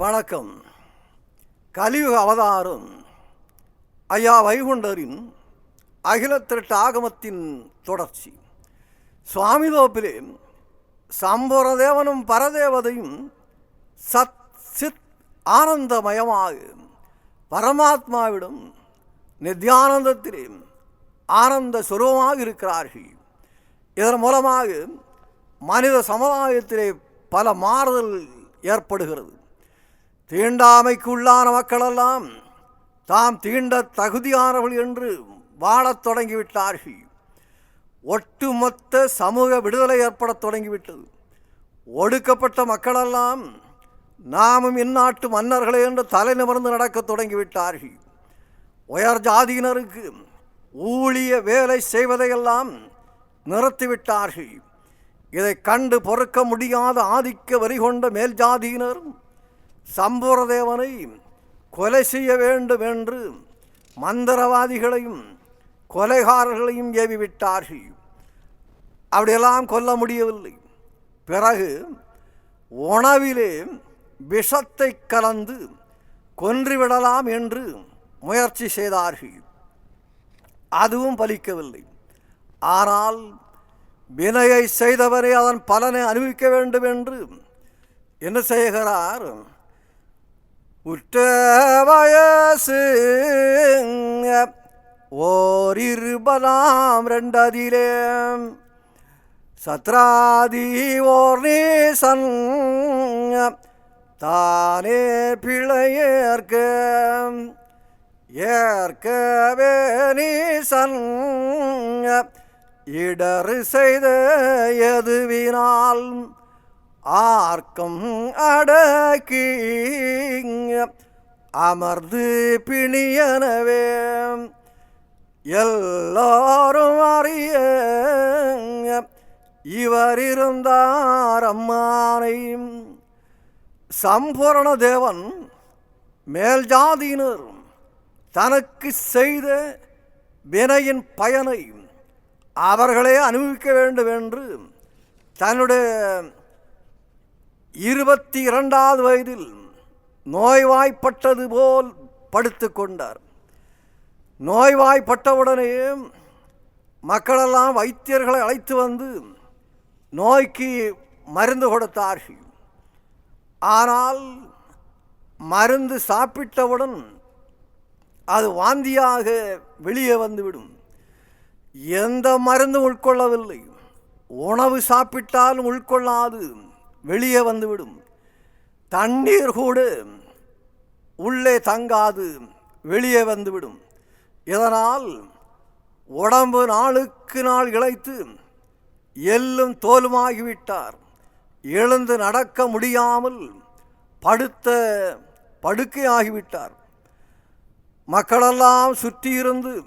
வணக்கம். கலியுக அவதாரம். ஐயா வைகுண்டரின் அகிலத்திரட்டு ஆகமத்தின் தொடர்ச்சி. சுவாமிதோப்பிலே சம்பரதேவனும் பரதேவதையும் சத் சித் ஆனந்தமயமாக பரமாத்மாவிடம் நித்யானந்தத்திலே ஆனந்த சுரூபமாக இருக்கிறார்கள். இதன் மூலமாக மனித சமுதாயத்திலே பல மாறுதல் ஏற்படுகிறது. தீண்டாமைக்கு உள்ளான மக்களெல்லாம் தாம் தீண்ட தகுதியானவர்கள் என்று வாழத் தொடங்கிவிட்டார்கள். ஒட்டுமொத்த சமூக விடுதலை ஏற்படத் தொடங்கிவிட்டது. ஒடுக்கப்பட்ட மக்களெல்லாம் நாமும் இந்நாட்டு மன்னர்களே என்று தலை நிமிர்ந்து நடக்கத் தொடங்கிவிட்டார்கள். உயர் ஜாதியினருக்கு ஊழிய வேலை செய்வதையெல்லாம் நிறுத்திவிட்டார்கள். இதை கண்டு பொறுக்க முடியாத ஆதிக்க வரி கொண்ட மேல் ஜாதியினரும் சம்பூரதேவனை கொலை செய்ய வேண்டும் என்று மந்திரவாதிகளையும் கொலைகாரர்களையும் ஏவிவிட்டார்கள். அப்படியெல்லாம் கொல்ல முடியவில்லை. பிறகு உணவிலே விஷத்தை கலந்து கொன்றுவிடலாம் என்று முயற்சி செய்தார்கள். அதுவும் பலிக்கவில்லை. ஆனால் வினையை செய்தவரை அதன் பலனை அனுபவிக்க வேண்டும் என்று என்ன செய்கிறார் உற்ற வயசு ஓர் இருபதாம் ரெண்டதிலே. சத்ராதி ஓர் நீசன் தானே பிழையேற்க ஏற்கவே நீசன் இடறு செய்த எதுவினால் ஆர்க்கம் அடக்கி அமர்ந்து பிணியனவே. எல்லாரும் அறிய இவர் இருந்தார் அம்மானை. சம்பூரண தேவன் மேல் ஜாதியினர் தனக்கு செய்த வினையின் பயனை அவர்களே அனுபவிக்க வேண்டும் என்று தன்னுடைய இருபத்தி இரண்டாவது வயதில் நோய்வாய்ப்பட்டது போல் படுத்து கொண்டார். நோய்வாய்ப்பட்டவுடனே மக்களெல்லாம் வைத்தியர்களை அழைத்து வந்து நோய்க்கு மருந்து கொடுத்தார்கள். ஆனால் மருந்து சாப்பிட்டவுடன் அது வாந்தியாக வெளியே வந்துவிடும். எந்த மருந்து உட்கொள்ளவில்லை உணவு சாப்பிட்டாலும் உட்கொள்ளாது வெளியே வந்துவிடும். தண்ணீர் கூட உள்ளே தங்காது வெளியே வந்துவிடும். இதனால் உடம்பு நாளுக்கு நாள் இழைத்து எல்லும் தோலுமாகிவிட்டார். எழுந்து நடக்க முடியாமல் படுத்த படுக்கையாகிவிட்டார். மக்களெல்லாம் சுற்றியிருந்து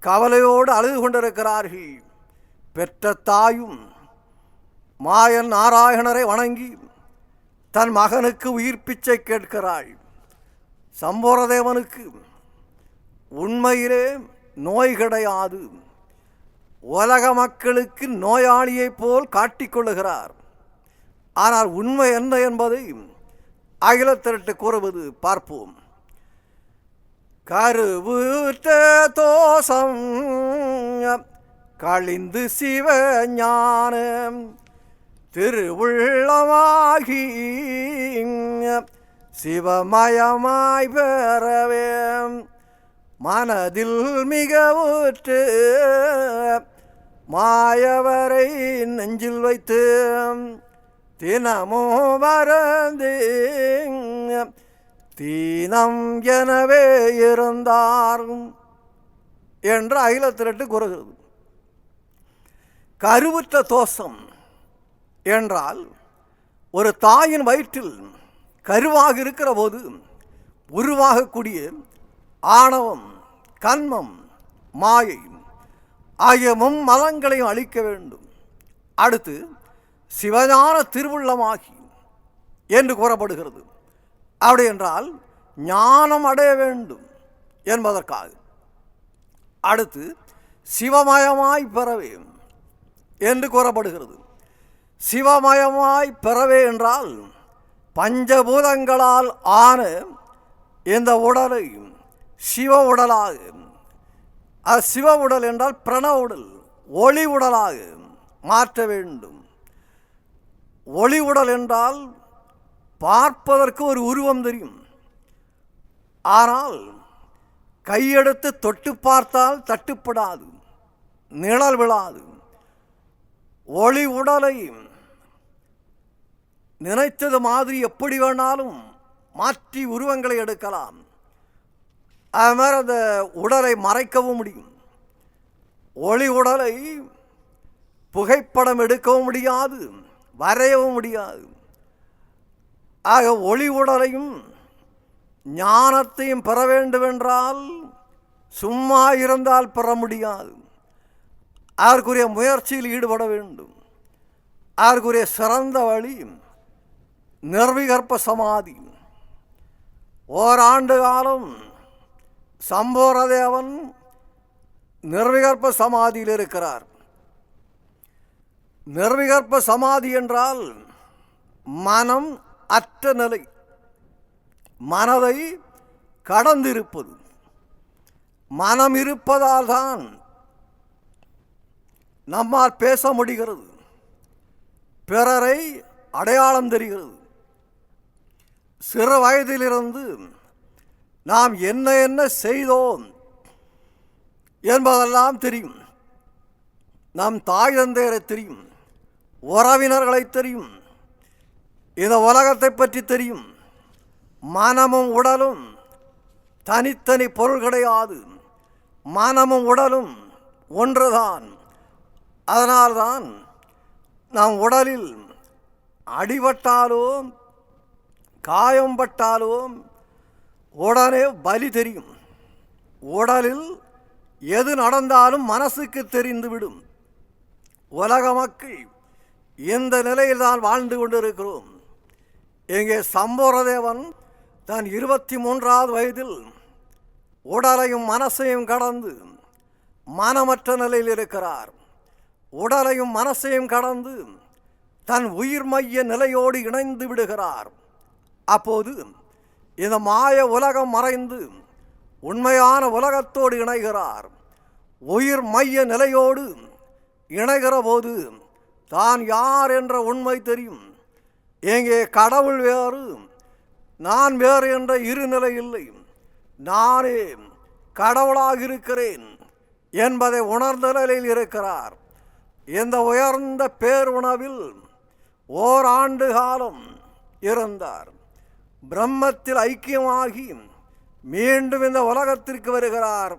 கவலையோடு அழுது கொண்டிருக்கிறார்கள். பெற்ற தாயும் மாயன் நாராயணரை வணங்கி தன் மகனுக்கு உயிர் பிச்சை கேட்கிறாள். சம்போரதேவனுக்கு உண்மையிலே நோய் கிடையாது. உலக மக்களுக்கு நோயாளியைப் போல் காட்டிக்கொள்ளுகிறார் ஆனால் உண்மை என்ன என்பதை அகிலத்திரட்டு கூறுவது பார்ப்போம். கருவுற்ற தோசம் கழிந்து சிவ ஞானம் திருவுள்ளமாகி சிவமயமாய் பெறவே. மனதில் மிகவுற்று மாயவரை நெஞ்சில் வைத்து தினமோ வரந்து தீனம் எனவே இருந்தார் என்று அகிலத்திரட்டு கூறுகிறது கருவுற்ற தோஷம். என்றால் ஒரு தாயின் வயிற்றில் கருவாக இருக்கிற போது உருவாகக்கூடிய ஆணவம் கண்மம் மாயை ஆகிய மும்மலங்களையும் அழிக்க வேண்டும். அடுத்து சிவஞான திருவுள்ளமாகி என்று கூறப்படுகிறது. அப்படி என்றால் ஞானம் அடைய வேண்டும் என்பதற்காக. அடுத்து சிவமயமாய் பெறவே என்று கூறப்படுகிறது. சிவமயமாய் பெறவே என்றால் பஞ்சபூதங்களால் ஆன இந்த உடலை சிவ உடலாக அது சிவ உடல் என்றால் பிரண உடல் ஒளி உடலாக மாற்ற வேண்டும். ஒளி உடல் என்றால் பார்ப்பதற்கு ஒரு உருவம் தெரியும். ஆனால் கையெடுத்து தொட்டு பார்த்தால் தட்டுப்படாது நிழல் விழாது. ஒளி உடலையும் நினைத்தது மாதிரி எப்படி வேணாலும் மாற்றி உருவங்களை எடுக்கலாம். அது மாதிரி அந்த உடலை மறைக்கவும் முடியும். ஒளி உடலை புகைப்படம் எடுக்கவும் முடியாது வரையவும் முடியாது. ஆக ஒளி உடலையும் ஞானத்தையும் பெற வேண்டுமென்றால் சும்மா இருந்தால் பெற முடியாது. அதற்குரிய முயற்சியில் ஈடுபட வேண்டும். அதற்குரிய சிறந்த வழி நிர்விகற்ப சமாதி ஓராண்டு காலம் சம்போரதேவன் நிர்விகற்ப சமாதியில் இருக்கிறார். நிர்விகற்ப சமாதி என்றால் மனம் அற்ற நிலை மனதை கடந்திருப்பது மனம் இருப்பதால் தான் நம்மால் பேச முடிகிறது பிறரை அடையாளம் தெரிகிறது. சிறு வயதிலிருந்து நாம் என்ன என்ன செய்தோம் என்பதெல்லாம் தெரியும். நம் தாய் தந்தையரை தெரியும். உறவினர்களை தெரியும். இந்த உலகத்தை பற்றி தெரியும். மனமும் உடலும் தனித்தனி பொருள் கிடையாது. மனமும் உடலும் ஒன்றுதான். அதனால்தான் நம் உடலில் அடிபட்டாலும் காயம் பட்டாலும் உடனே பலி தெரியும். உடலில் எது நடந்தாலும் மனசுக்கு தெரிந்துவிடும் உலக மக்கள் இந்த நிலையில் தான் வாழ்ந்து கொண்டிருக்கிறோம். இங்கே சம்போரதேவன் தன் இருபத்தி மூன்றாவது வயதில் உடலையும் மனசையும் கடந்து மனமற்ற நிலையில் இருக்கிறார். உடலையும் மனசையும் கடந்து தன் உயிர் மைய நிலையோடு இணைந்து விடுகிறார். அப்போது இந்த மாய உலகம் மறைந்து உண்மையான உலகத்தோடு இணைகிறார். உயிர் மைய நிலையோடு இணைகிற போது தான் யார் என்ற உண்மை தெரியும். எங்கே கடவுள் வேறு நான் வேறு என்ற இரு நிலை இல்லை. நானே கடவுளாக இருக்கிறேன் என்பதை உணர்ந்த நிலையில் இருக்கிறார். இந்த உயர்ந்த பேருணவில் ஓராண்டு காலம் இருந்தார். பிரம்மத்தில் ஐக்கியமாகி மீண்டும் இந்த உலகத்திற்கு வருகிறார்.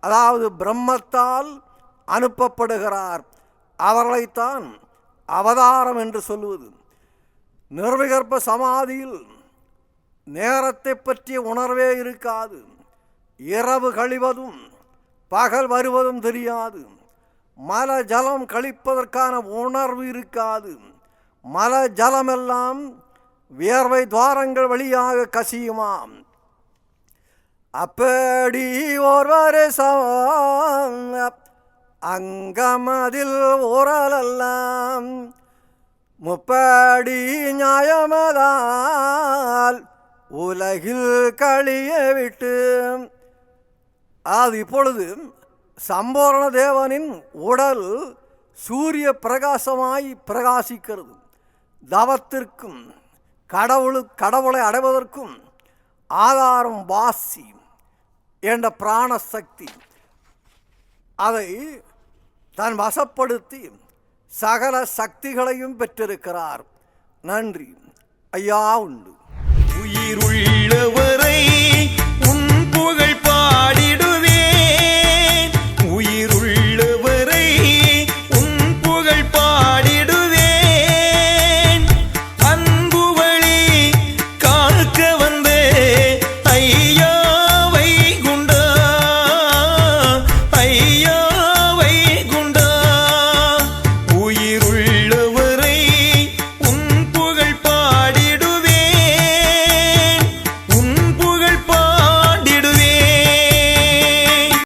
அதாவது பிரம்மத்தால் அனுப்பப்படுகிறார். அவர்களைத்தான் அவதாரம் என்று சொல்லுவது. நிர்விகற்ப சமாதியில் நேரத்தை பற்றிய உணர்வே இருக்காது. இரவு கழிவதும் பகல் வருவதும் தெரியாது. மல ஜலம் கழிப்பதற்கான உணர்வு இருக்காது. மல ஜலமெல்லாம் வியர்வை துவாரங்கள் வழியாக கசியுமாம். அப்படி ஒருவரே அங்கமதில் ஓரலெல்லாம் முப்படி நியாயமதால் உலகில் கழிய விட்டு. அது இப்பொழுது சம்போரண தேவனின் உடல் சூரிய பிரகாசமாய் பிரகாசிக்கிறது. தவத்திற்கும் கடவுளு கடவுளை அடைவதற்கும் ஆதாரம் வாசி என்ற பிராணசக்தி. அதை தான் வசப்படுத்தி சகல சக்திகளையும் பெற்றிருக்கிறார். நன்றி. ஐயா உண்டு. உயிருள்ளவரை